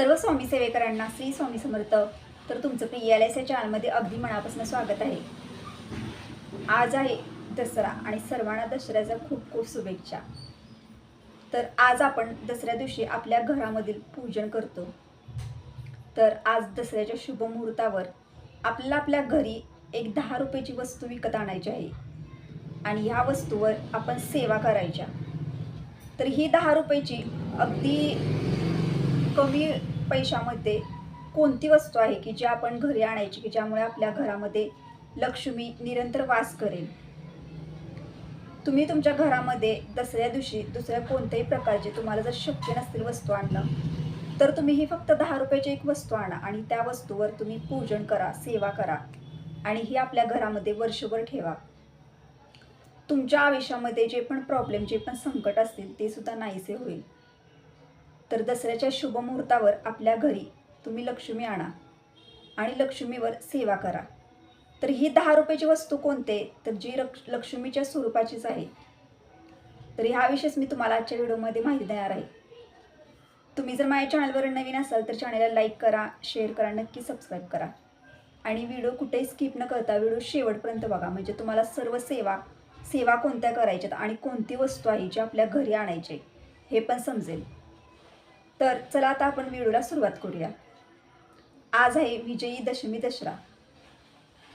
सर्व स्वामी सेवेकरांना श्री स्वामी समर्थ तर तुमचं पी एल एस या चॅनलमध्ये अगदी मनापासून स्वागत आहे. आज आहे दसरा आणि सर्वांना दसऱ्याचा खूप खूप शुभेच्छा. तर आज आपण दसऱ्या दिवशी आपल्या घरामधील पूजन करतो. तर आज दसऱ्याच्या शुभ मुहूर्तावर आपल्याला आपल्या घरी एक दहा रुपयाची वस्तू विकत आणायची आहे. आणि ह्या वस्तूवर आपण सेवा करायच्या. तर ही दहा रुपयाची अगदी कमी पैशामध्ये कोणती वस्तू आहे की जी आपण घरी आणायची की ज्यामुळे आपल्या घरामध्ये लक्ष्मी निरंतर वास करेल? तुम्ही तुमच्या घरामध्ये दसऱ्या दिवशी दुसऱ्या कोणत्याही प्रकारचे तुम्हाला जर शक्य नसतील वस्तू आणणं तर तुम्ही ही फक्त दहा रुपयाची एक वस्तू आणा आणि त्या वस्तूवर तुम्ही पूजन करा सेवा करा आणि ही आपल्या घरामध्ये वर्षभर ठेवा. तुमच्या आयुष्यामध्ये जे पण प्रॉब्लेम जे पण संकट असतील ते सुद्धा नाहीसे होईल. तर दसऱ्याच्या शुभ मुहूर्तावर आपल्या घरी तुम्ही लक्ष्मी आणा आणि लक्ष्मीवर सेवा करा. तर ही दहा रुपयाची वस्तू कोणते? तर जी रक्ष लक्ष्मीच्या स्वरूपाचीच आहे. तर ह्याविषयीच मी तुम्हाला आजच्या व्हिडिओमध्ये माहिती देणार आहे. तुम्ही जर माझ्या चॅनलवर नवीन असाल तर चॅनलला लाईक करा शेअर करा नक्की सबस्क्राईब करा. आणि व्हिडिओ कुठेही स्किप न करता व्हिडिओ शेवटपर्यंत बघा. म्हणजे तुम्हाला सर्व सेवा सेवा कोणत्या करायच्यात आणि कोणती वस्तू आहे जी आपल्या घरी आणायची हे पण समजेल. तर चला आता आपण व्हिडिओला सुरुवात करूया. आज आहे विजयी दशमी दसरा.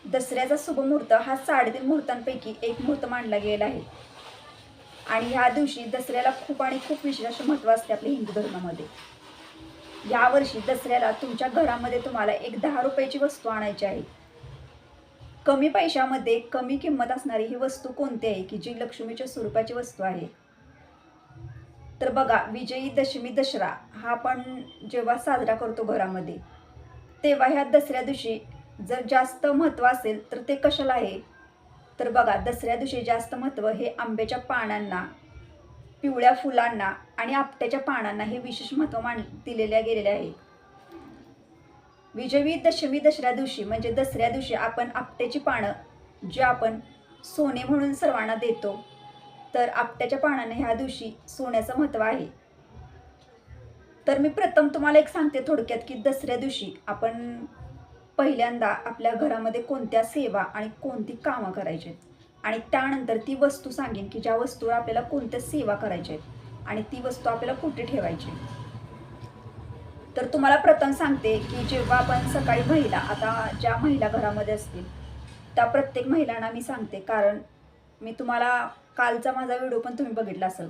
दसऱ्याचा शुभ मुहूर्त हा साडेतीन मुहूर्तांपैकी एक मुहूर्त मानला गेला आहे. आणि ह्या दिवशी दसऱ्याला खूप आणि खूप विशेष महत्त्व असते आपल्या हिंदू धर्मामध्ये. यावर्षी दसऱ्याला तुमच्या घरामध्ये तुम्हाला एक दहा रुपयाची वस्तू आणायची आहे. कमी पैशामध्ये कमी किंमत असणारी ही वस्तू कोणती आहे की जी लक्ष्मीच्या स्वरूपाची वस्तू आहे? तर बघा विजयी दशमी दसरा हा आपण जेव्हा साजरा करतो घरामध्ये तेव्हा ह्या दसऱ्या दिवशी जर जास्त महत्त्व असेल तर ते कशाला आहे? तर बघा दसऱ्या दिवशी जास्त महत्त्व हे आंब्याच्या पानांना पिवळ्या फुलांना आणि आपट्याच्या पानांना हे विशेष महत्त्व मान दिलेल्या गेलेले आहे. विजयी दशमी दसऱ्या दिवशी म्हणजे दसऱ्या दिवशी आपण आपट्याची पानं जे आपण सोने म्हणून सर्वांना देतो तर आपट्याच्या पानाने ह्या दिवशी सोन्याचं महत्त्व आहे तर मी प्रथम तुम्हाला एक सांगते थोडक्यात की दसऱ्या दिवशी आपण पहिल्यांदा आपल्या घरामध्ये कोणत्या सेवा आणि कोणती कामं करायची आहेत आणि त्यानंतर ती वस्तू सांगेन की ज्या वस्तूवर आपल्याला कोणत्या सेवा करायच्या आहेत आणि ती वस्तू आपल्याला कुठे ठेवायची आहे. तर तुम्हाला प्रथम सांगते की जेव्हा आपण सकाळी महिला आता ज्या महिला घरामध्ये असतील त्या प्रत्येक महिलांना मी सांगते कारण मी तुम्हाला कालचा माझा व्हिडिओ पण तुम्ही बघितला असेल.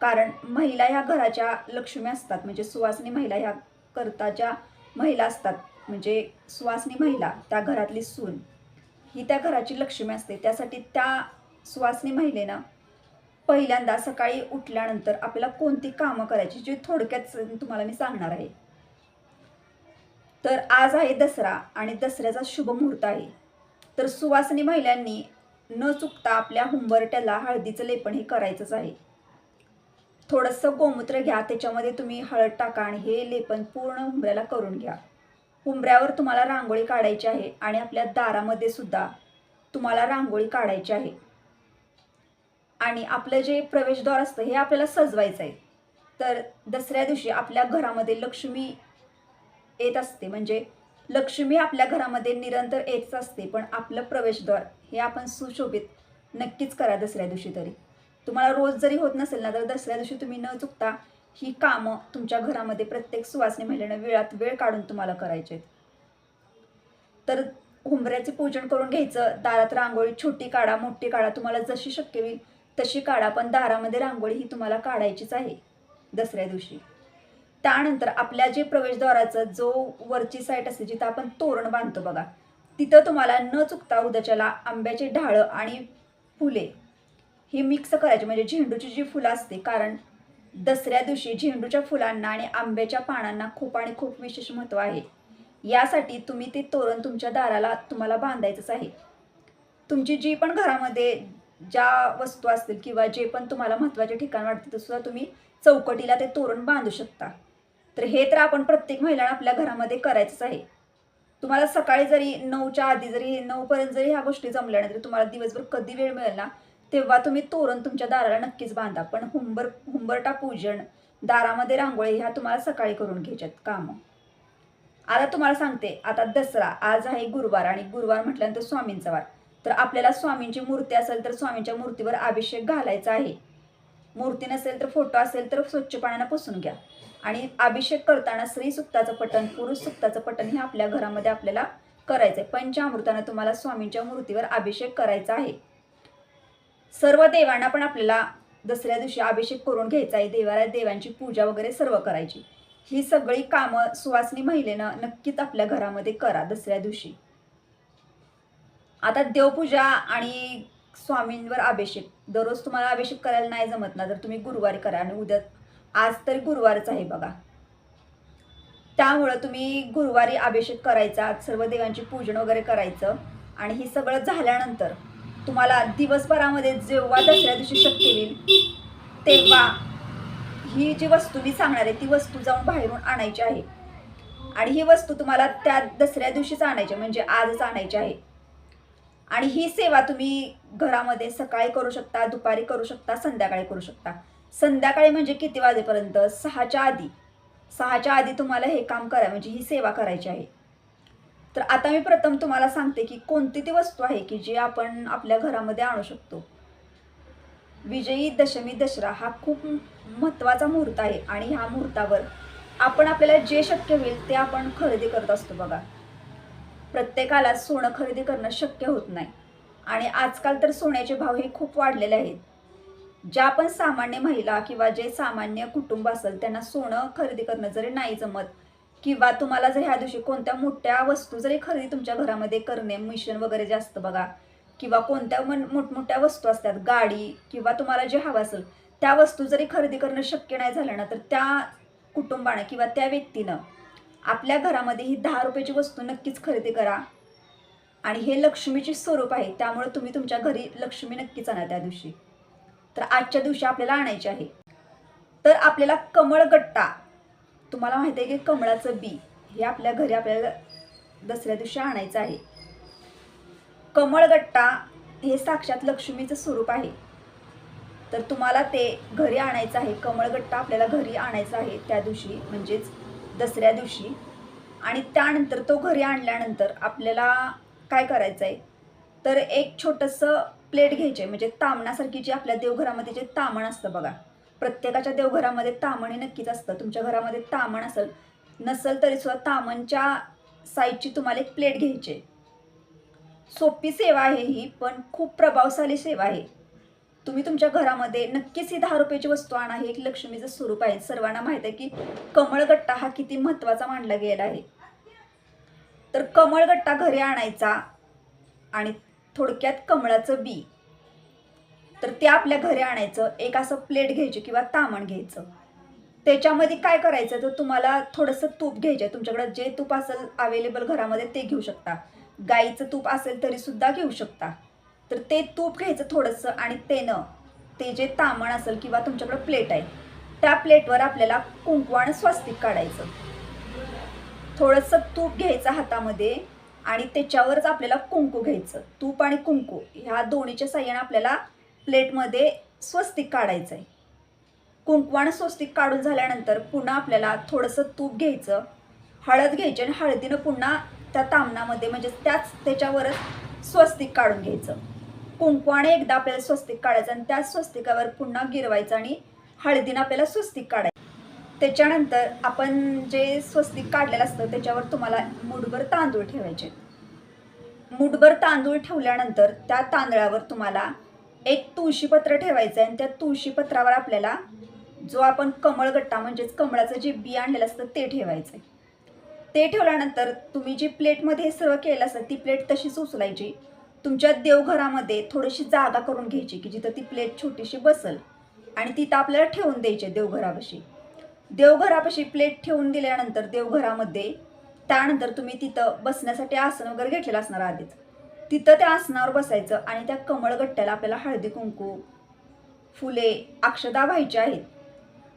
कारण महिला ह्या घराच्या लक्ष्मी असतात. म्हणजे सुवासनी महिला ह्या करता ज्या महिला असतात. म्हणजे सुवासनी महिला त्या घरातली सून ही त्या घराची लक्ष्मी असते. त्यासाठी त्या सुवासनी महिलेनं पहिल्यांदा सकाळी उठल्यानंतर आपल्याला कोणती कामं करायची जी थोडक्यात तुम्हाला मी सांगणार आहे. तर आज आहे दसरा आणि दसऱ्याचा शुभ मुहूर्त आहे. तर सुवासनी महिलांनी न चुकता आपल्या हुंबरट्याला हळदीचं लेपन हे करायचंच आहे. थोडंसं गोमूत्र घ्या त्याच्यामध्ये तुम्ही हळद टाका आणि हे लेपन पूर्ण हुंबऱ्याला करून घ्या. हुंबऱ्यावर तुम्हाला रांगोळी काढायची आहे आणि आपल्या दारामध्ये सुद्धा तुम्हाला रांगोळी काढायची आहे. आणि आपलं जे प्रवेशद्वार असतं हे आपल्याला सजवायचं आहे तर दसऱ्या दिवशी आपल्या घरामध्ये लक्ष्मी येत असते म्हणजे लक्ष्मी आपल्या घरामध्ये निरंतर येतच असते पण आपलं प्रवेशद्वार हे आपण सुशोभित नक्कीच करा दसऱ्या दिवशी तरी. तुम्हाला रोज जरी होत नसेल ना तर दसऱ्या दिवशी तुम्ही न चुकता ही कामं तुमच्या घरामध्ये प्रत्येक सुवासनी महिलेनं वेळात वेळ काढून तुम्हाला करायचे तर हुंबऱ्याचे पूजन करून घ्यायचं दारात रांगोळी छोटी काढा मोठी काढा तुम्हाला जशी शक्य होईल तशी काढा पण दारामध्ये रांगोळी ही तुम्हाला काढायचीच आहे दसऱ्या दिवशी. त्यानंतर आपल्या जे प्रवेशद्वाराचं जो वरची साईट असते जिथं आपण तोरण बांधतो बघा तिथं तुम्हाला न चुकता उद्याच्याला आंब्याचे ढाळं आणि फुले हे मिक्स करायची. म्हणजे झेंडूची जी फुलं असते कारण दसऱ्या दिवशी झेंडूच्या फुलांना आणि आंब्याच्या पानांना खूप आणि खूप विशेष महत्त्व आहे. यासाठी तुम्ही ते तोरण तुमच्या दाराला तुम्हाला बांधायचंच आहे. तुमची जी पण घरामध्ये ज्या वस्तू असतील किंवा जे पण तुम्हाला महत्त्वाचे ठिकाण वाटते सुद्धा तुम्ही चौकटीला ते तोरण बांधू शकता. तर हे तर आपण प्रत्येक महिलांना आपल्या घरामध्ये करायचंच आहे. तुम्हाला सकाळी जरी नऊच्या आधी जरी नऊपर्यंत जरी ह्या गोष्टी जमल्या नाही तरी तुम्हाला दिवसभर कधी वेळ मिळेल ना तेव्हा तुम्ही तोरण तुमच्या दाराला नक्कीच बांधा. पण हुंबर हुंबरटा पूजन दारामध्ये रांगोळी ह्या तुम्हाला सकाळी करून घ्यायच्यात कामं. आता तुम्हाला सांगते आता दसरा आज आहे गुरुवार आणि गुरुवार म्हटल्यानंतर स्वामींचा वार. तर आपल्याला स्वामींची मूर्ती असेल तर स्वामींच्या मूर्तीवर अभिषेक घालायचा आहे. मूर्ती नसेल तर फोटो असेल तर स्वच्छ पाण्यानं पुसून घ्या. आणि अभिषेक करताना स्त्री सुक्ताचं पठण पुरुष सुक्ताचं पठण हे आपल्या घरामध्ये आपल्याला करायचं आहे पंचामृतानं तुम्हाला स्वामींच्या मूर्तीवर अभिषेक करायचा आहे. सर्व देवांना पण आपल्याला दसऱ्या दिवशी अभिषेक करून घ्यायचा आहे. देवाला देवांची पूजा वगैरे सर्व करायची. ही सगळी कामं सुवासनी महिलेनं नक्कीच आपल्या घरामध्ये करा दसऱ्या दिवशी. आता देवपूजा आणि स्वामींवर अभिषेक. दररोज तुम्हाला अभिषेक करायला नाही जमत ना तर तुम्ही गुरुवारी करा आणि उद्या आज तरी गुरुवारच आहे बघा. त्यामुळं तुम्ही गुरुवारी अभिषेक करायचा सर्व देवांची पूजन वगैरे करायचं आणि हे सगळं झाल्यानंतर तुम्हाला दिवसभरामध्ये जेव्हा दसऱ्या दिवशी शक्य येईल तेव्हा ही जी वस्तू मी सांगणार आहे ती वस्तू जाऊन बाहेरून आणायची आहे. आणि ही वस्तू तुम्हाला त्या दसऱ्या दिवशीच आणायची म्हणजे आजच आणायची आहे. आणि ही सेवा तुम्ही घरामध्ये सकाळी करू शकता दुपारी करू शकता संध्याकाळी करू शकता. संध्याकाळी म्हणजे किती वाजेपर्यंत? सहाच्या आधी. सहाच्या आधी तुम्हाला हे काम करा म्हणजे ही सेवा करायची आहे. तर आता मी प्रथम तुम्हाला सांगते की कोणती ती वस्तू आहे की जी आपण आपल्या घरामध्ये आणू शकतो. विजयी दशमी दसरा हा खूप महत्त्वाचा मुहूर्त आहे आणि ह्या मुहूर्तावर आपण आपल्याला जे शक्य होईल ते आपण खरेदी करत असतो बघा. प्रत्येकाला सोनं खरेदी करणं शक्य होत नाही. आणि आजकाल तर सोन्याचे भाव हे खूप वाढलेले आहेत. ज्या पण सामान्य महिला किंवा जे सामान्य कुटुंब असेल त्यांना सोनं खरेदी करणं जरी नाही जमत किंवा तुम्हाला जर ह्या दिवशी कोणत्या मोठ्या वस्तू जरी खरेदी तुमच्या घरामध्ये करणे मिशन वगैरे जास्त बघा किंवा कोणत्या मन मोठमोठ्या वस्तू असतात गाडी किंवा तुम्हाला जे हवं असेल त्या वस्तू जरी खरेदी करणं शक्य नाही झालं ना तर त्या कुटुंबानं किंवा त्या व्यक्तीनं आपल्या घरामध्ये ही दहा रुपयाची वस्तू नक्कीच खरेदी करा. आणि हे लक्ष्मीचे स्वरूप आहे त्यामुळे तुम्ही तुमच्या घरी लक्ष्मी नक्कीच आणा त्या दिवशी. तर आजच्या दिवशी आपल्याला आणायचे आहे. तर आपल्याला कमळगट्टा तुम्हाला माहिती आहे की कमळाचं बी हे आपल्या घरी आपल्याला दसऱ्या दिवशी आणायचं आहे. कमळगट्टा हे साक्षात लक्ष्मीचं स्वरूप आहे. तर तुम्हाला ते घरी आणायचं आहे. कमळगट्टा आपल्याला घरी आणायचा आहे त्या दिवशी म्हणजेच दसऱ्या दिवशी. आणि त्यानंतर तो घरी आणल्यानंतर आपल्याला काय करायचं आहे तर एक छोटंसं प्लेट घ्यायचे म्हणजे तामणासारखी जी आपल्या देवघरामध्ये जे तामण असतं बघा. प्रत्येकाच्या देवघरामध्ये तामण हे नक्कीच असतं. तुमच्या घरामध्ये तामण असेल नसेल तरी सुद्धा तामणच्या साईजची तुम्हाला एक प्लेट घ्यायची. आहे. सोपी सेवा आहे ही पण खूप प्रभावशाली सेवा आहे. तुम्ही तुमच्या घरामध्ये नक्कीच ही दहा रुपयाची वस्तू आणा हे एक लक्ष्मीचं स्वरूप आहे. सर्वांना माहीत आहे की कमळगट्टा हा किती महत्त्वाचा मानला गेला आहे. तर कमळगट्टा घरी आणायचा आणि थोडक्यात कमळाचं बी. तर ते आपल्या घरी आणायचं एक असं प्लेट घ्यायची किंवा तामण घ्यायचं. त्याच्यामध्ये काय करायचं? तर तुम्हाला थोडंसं तूप घ्यायचं आहे तुमच्याकडे जे तूप असेल अवेलेबल घरामध्ये ते घेऊ शकता. गाईचं तूप असेल तरीसुद्धा घेऊ शकता. तर ते तूप घ्यायचं थोडंसं आणि तेनं ते जे तामण असेल किंवा तुमच्याकडे प्लेट आहे त्या प्लेटवर आपल्याला कुंकवानं स्वस्तिक काढायचं. थोडंसं तूप घ्यायचं हातामध्ये. आणि त्याच्यावरच आपल्याला कुंकू घ्यायचं. तूप आणि कुंकू ह्या दोन्हीच्या साह्याने आपल्याला प्लेटमध्ये स्वस्तिक काढायचं आहे कुंकवानं स्वस्तिक काढून झाल्यानंतर पुन्हा आपल्याला थोडंसं तूप घ्यायचं हळद घ्यायची आणि हळदीनं पुन्हा त्या तामणामध्ये म्हणजे त्याच त्याच्यावरच स्वस्तिक काढून घ्यायचं. कुंकवाने एकदा आपल्याला स्वस्तिक काढायचं आणि त्या स्वस्तिकावर पुन्हा गिरवायचं आणि हळदीनं आपल्याला स्वस्तिक काढायचं. त्याच्यानंतर आपण जे स्वस्तिक काढलेलं असतं त्याच्यावर तुम्हाला मुठभर तांदूळ ठेवायचे. मुठभर तांदूळ ठेवल्यानंतर त्या तांदळावर तुम्हाला एक तुळशीपत्र ठेवायचं आहे आणि त्या तुळशीपत्रावर आपल्याला जो आपण कमळगट्टा म्हणजेच कमळाचं जे बी आणलेलं असतं ते ठेवायचं आहे ते ठेवल्यानंतर तुम्ही जी प्लेटमध्ये हे सर्व केलं असतं ती प्लेट तशीच उचलायची. तुमच्या देवघरामध्ये थोडीशी जागा करून घ्यायची की जिथं ती प्लेट छोटीशी बसल आणि तिथं आपल्याला ठेवून द्यायची आहे देवघरापाशी. देवघरापाशी प्लेट ठेवून दिल्यानंतर देवघरामध्ये त्यानंतर तुम्ही तिथं बसण्यासाठी आसन वगैरे घेतलेलं असणार आधीच. तिथं त्या आसनावर बसायचं आणि त्या कमळगट्ट्याला आपल्याला हळदी कुंकू फुले अक्षदा व्हायची आहेत.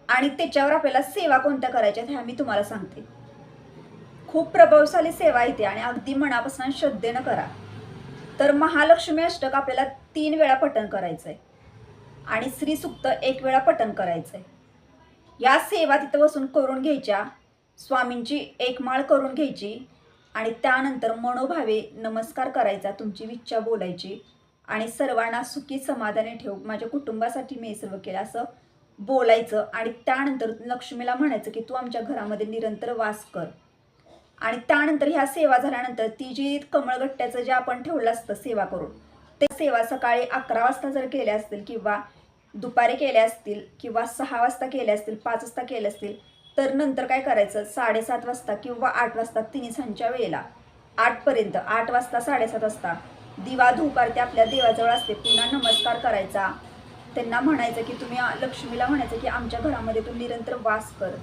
आणि त्याच्यावर आपल्याला सेवा कोणत्या करायच्या ह्या मी तुम्हाला सांगते. खूप प्रभावशाली सेवा येते आणि अगदी मनापासून श्रद्धेनं करा. तर महालक्ष्मी अष्टक आपल्याला तीन वेळा पठण करायचं आहे आणि श्रीसुक्त एक वेळा पठण करायचं आहे या सेवा तिथं बसून करून घ्यायच्या स्वामींची एक माळ करून घ्यायची आणि त्यानंतर मनोभावे नमस्कार करायचा तुमची इच्छा बोलायची आणि सर्वांना सुखी समाधानी ठेव माझ्या कुटुंबासाठी मी सर्व केलं. असं बोलायचं आणि त्यानंतर लक्ष्मीला म्हणायचं की तू आमच्या घरामध्ये निरंतर वास कर. आणि त्यानंतर ह्या सेवा झाल्यानंतर ती जी कमळगट्ट्याचं जे आपण ठेवलं असतं सेवा करून ते सेवा सकाळी अकरा वाजता जर केल्या असतील किंवा दुपारी केल्या असतील किंवा सहा वाजता केल्या असतील पाच वाजता केल्या असतील तर नंतर काय करायचं? साडेसात वाजता किंवा आठ वाजता तिन्ही सांच्या वेळेला. आठपर्यंत आठ वाजता साडेसात वाजता. दिवा धूप आरती आपल्या देवाजवळ असते. पुन्हा नमस्कार करायचा. त्यांना म्हणायचं की तुम्ही लक्ष्मीला म्हणायचं की आमच्या घरामध्ये तू निरंतर वास कर.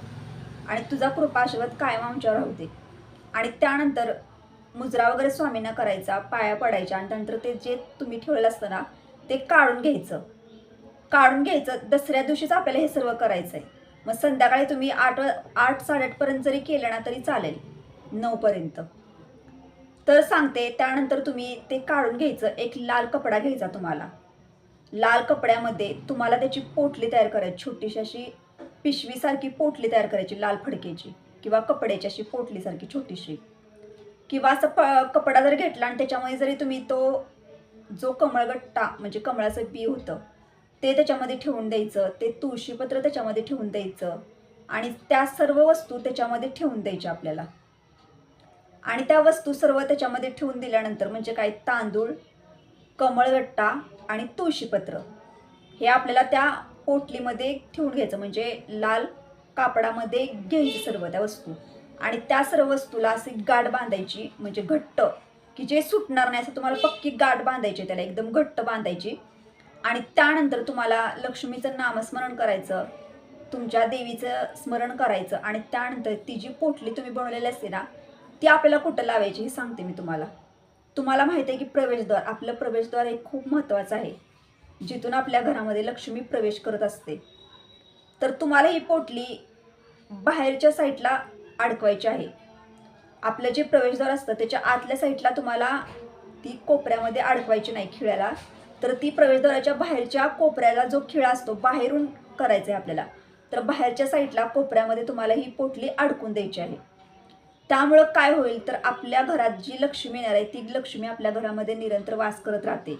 आणि तुझा कृपा आशीर्वाद कायम आमच्यावर राहू दे. आणि त्यानंतर मुजरा वगैरे स्वामींना करायचा पाया पडायच्या. आणि त्यानंतर ते जे तुम्ही ठेवलं असतं ना ते काढून घ्यायचं. काढून घ्यायचं. दसऱ्या दिवशीच आपल्याला हे सर्व करायचं आहे मग संध्याकाळी तुम्ही आठ वा- आठ साडेआठपर्यंत जरी केलं ना तरी चालेल. नऊपर्यंत. तर सांगते त्यानंतर तुम्ही ते काढून घ्यायचं. एक लाल कपडा घ्यायचा तुम्हाला. लाल कपड्यामध्ये तुम्हाला त्याची पोटली तयार करायची. छोटीशी अशी पिशवीसारखी पोटली तयार करायची लाल फडकेची किंवा कपड्याची अशी पोटलीसारखी छोटीशी. किंवा असं प कपडा जर घेतला आणि त्याच्यामध्ये जरी तुम्ही तो जो कमळगट्टा म्हणजे कमळाचं बी होतं ते त्याच्यामध्ये ठेवून द्यायचं ते तुळशीपत्र त्याच्यामध्ये ठेवून द्यायचं आणि त्या सर्व वस्तू त्याच्यामध्ये ठेवून द्यायच्या आपल्याला. आणि त्या वस्तू सर्व त्याच्यामध्ये ठेवून दिल्यानंतर म्हणजे काय? तांदूळ कमळगट्टा आणि तुळशीपत्र. हे आपल्याला त्या पोटलीमध्ये ठेवून घ्यायचं म्हणजे लाल कापडामध्ये घ्यायची सर्व त्या वस्तू. आणि त्या सर्व वस्तूला अशी गाठ बांधायची म्हणजे घट्ट की जे सुटणार नाही असं तुम्हाला पक्की गाठ बांधायची त्याला एकदम घट्ट बांधायची. आणि त्यानंतर तुम्हाला लक्ष्मीचं नामस्मरण करायचं तुमच्या देवीचं स्मरण करायचं आणि त्यानंतर ती जी पोटली तुम्ही बनवलेली असते ना ती आपल्याला कुठं लावायची हे सांगते मी तुम्हाला. तुम्हाला माहिती आहे की प्रवेशद्वार आपलं प्रवेशद्वार हे खूप महत्त्वाचं आहे. जिथून आपल्या घरामध्ये लक्ष्मी प्रवेश करत असते. तर तुम्हाला ही पोटली बाहेरच्या साईडला अडकवायची आहे. आपलं जे प्रवेशद्वार असतं त्याच्या आतल्या साईडला तुम्हाला ती कोपऱ्यामध्ये अडकवायची नाही खिळ्याला. तर ती प्रवेशद्वाराच्या बाहेरच्या कोपऱ्याला जो खिळा असतो बाहेरून करायचा आहे आपल्याला. तर बाहेरच्या साईडला कोपऱ्यामध्ये तुम्हाला ही पोटली अडकून द्यायची आहे. त्यामुळं काय होईल तर आपल्या घरात जी लक्ष्मी येणार आहे ती लक्ष्मी आपल्या घरामध्ये निरंतर वास करत राहते.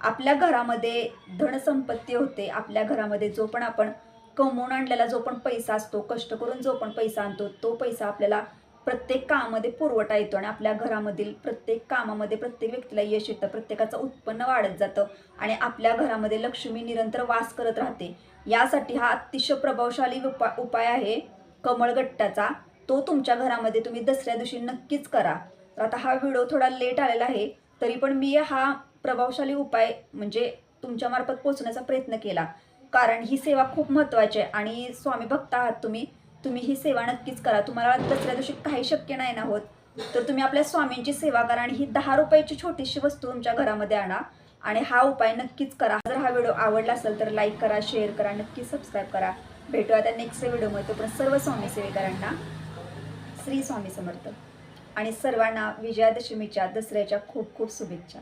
आपल्या घरामध्ये धनसंपत्ती होते आपल्या घरामध्ये जो पण आपण कमवून आणलेला जो पण पैसा असतो कष्ट करून जो पण पैसा आणतो तो पैसा आपल्याला प्रत्येक कामामध्ये पुरवठा येतो आणि आपल्या घरामधील प्रत्येक कामामध्ये प्रत्येक व्यक्तीला यश येतं प्रत्येकाचं उत्पन्न वाढत जातं आणि आपल्या घरामध्ये लक्ष्मी निरंतर वास करत राहते. यासाठी हा अतिशय प्रभावशाली उपा उपाय आहे कमळगट्टाचा तो तुमच्या घरामध्ये तुम्ही दसऱ्या दिवशी नक्कीच करा. तर आता हा व्हिडिओ थोडा लेट आलेला आहे तरी पण मी हा प्रभावशाली उपाय म्हणजे तुमच्यामार्फत पोचण्याचा प्रयत्न केला. कारण ही सेवा खूप महत्त्वाची आहे आणि स्वामी भक्त आहात तुम्ही. तुम्ही ही सेवा नक्कीच करा. तुम्हाला दसऱ्या दिवशी काही शक्य नाही ना होत. तर तुम्ही आपल्या स्वामींची सेवा करा आणि ही दहा रुपयाची छोटीशी वस्तू तुमच्या घरामध्ये आणा. आणि हा उपाय नक्कीच करा. जर हा व्हिडिओ आवडला असेल तर लाईक करा शेअर करा नक्की सबस्क्राईब करा. भेटूया त्या नेक्स्ट व्हिडिओमध्ये. पण सर्व स्वामी सेवेकरांना श्री स्वामी समर्थ. आणि सर्वांना विजयादशमीच्या दसऱ्याच्या खूप खूप शुभेच्छा.